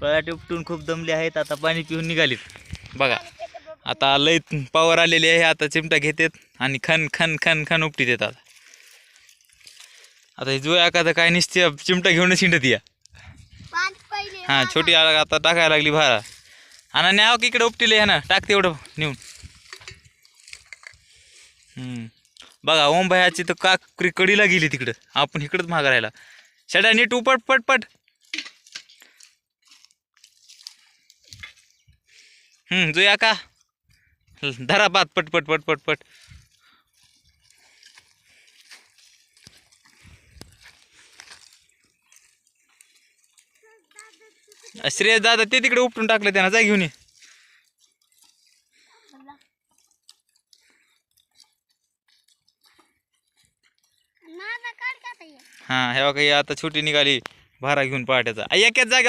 पराठे उपटून खूप दमले आहेत आता पाणी पिऊन निघालीत. बघा आता लय पावर आलेली आहे आता चिमटा घेतात आणि खन खन खन खन उपटीत येतात. आता ही जुया का तर काय निसते चिमटा घेऊनच हिंडत या. पाच पहिले हां छोटी आळ आता टाकायला लागली भारा आणि न्याव की इकडे उपटीले आहे ना टाक तेवढं नेऊन. हम्म. बघा ओम भयाची तर काकरी कडीला गेली तिकडं. आपण इकडंच मागं राहिला. शेडा नीट उपट पट पट. जुया का? धरा बात पट पट पट पट पट. श्रेयस दादा ते तिकडे उपटून टाकलं त्यांना. जा घेऊन ये. हा? हे बघा आता छोटी निघाली. भारा घेऊन पहाट्याचा एकाच जागा